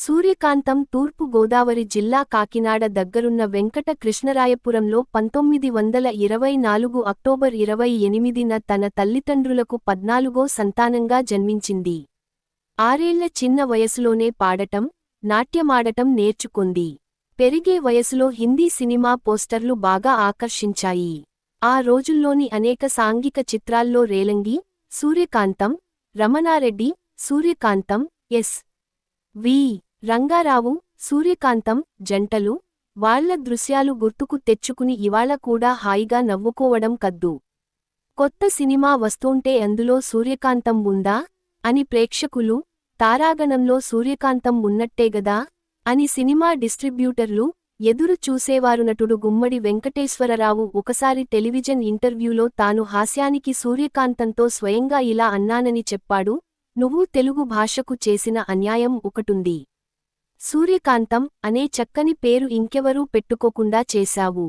సూర్యకాంతం తూర్పు గోదావరి జిల్లా కాకినాడ దగ్గరున్న వెంకట కృష్ణరాయపురంలో పంతొమ్మిది వందల ఇరవై నాలుగు అక్టోబర్ ఇరవై ఎనిమిదిన తన తల్లిదండ్రులకు పద్నాలుగో సంతానంగా జన్మించింది. ఆరేళ్ళ చిన్న వయసులోనే పాడటం నాట్యమాడటం నేర్చుకుంది. పెరిగే వయసులో హిందీ సినిమా పోస్టర్లు బాగా ఆకర్షించాయి. ఆ రోజుల్లోని అనేక సాంఘిక చిత్రాల్లో రేలంగి సూర్యకాంతం రమణారెడ్డి సూర్యకాంతం ఎస్. వి. రంగారావు సూర్యకాంతం జంటలు వాళ్ళ దృశ్యాలు గుర్తుకు తెచ్చుకుని ఇవాళ కూడా హాయిగా నవ్వుకోవడం కద్దు. కొత్త సినిమా వస్తూంటే అందులో సూర్యకాంతం ఉందా? అని ప్రేక్షకులు తారాగణంలో సూర్యకాంతం ఉన్నట్టేగదా అని సినిమా డిస్ట్రిబ్యూటర్లు ఎదురు చూసేవారు నటుడు గుమ్మడి వెంకటేశ్వరరావు ఒకసారి టెలివిజన్ ఇంటర్వ్యూలో తాను హాస్యానికి సూర్యకాంతంతో స్వయంగా ఇలా అన్నానని చెప్పాడు నువ్వు తెలుగు భాషకు చేసిన అన్యాయం ఒకటుంది. సూర్యకాంతం అనే చక్కని పేరు ఇంకెవరూ పెట్టుకోకుండా చేశావు.